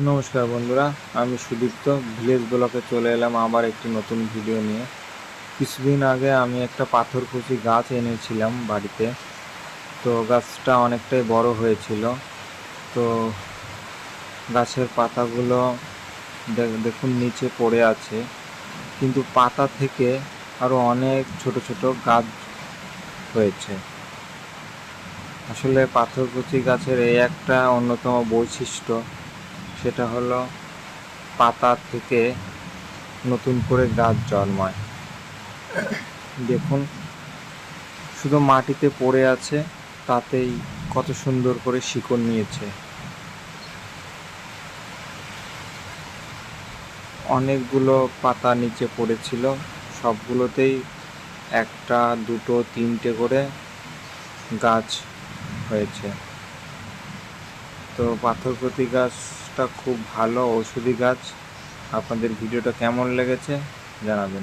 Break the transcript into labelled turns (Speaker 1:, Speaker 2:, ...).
Speaker 1: নমস্কার বন্ধুরা, আমি সুদীপ্ত। ভিলেজ ব্লকে চলে এলাম আবার একটি নতুন ভিডিও নিয়ে। কিছুদিন আগে আমি একটা পাথরকুচি গাছ এনেছিলাম বাড়িতে। তো গাছটা অনেকটাই বড় হয়েছিল। তো গাছের পাতাগুলো দেখুন, নিচে পড়ে আছে। কিন্তু পাতা থেকে আরও অনেক ছোট ছোট গাছ হয়েছে। আসলে পাথরকুচি গাছের এই একটা অন্যতম বৈশিষ্ট্য সেটা হলো পাতা থেকে নতুন করে গাছ জন্মায়। দেখুন, শুধু মাটিতে পড়ে আছে, তাতেই কত সুন্দর করে শিকড় নিয়েছে। অনেকগুলো পাতা নিচে পড়েছিল, সবগুলোতেই একটা, দুটো, তিনটে করে গাছ হয়েছে। তো পাথরপ্রতি গাছটা খুব ভালো ঔষধি গাছ। আপনাদের ভিডিওটা কেমন লেগেছে জানাবেন।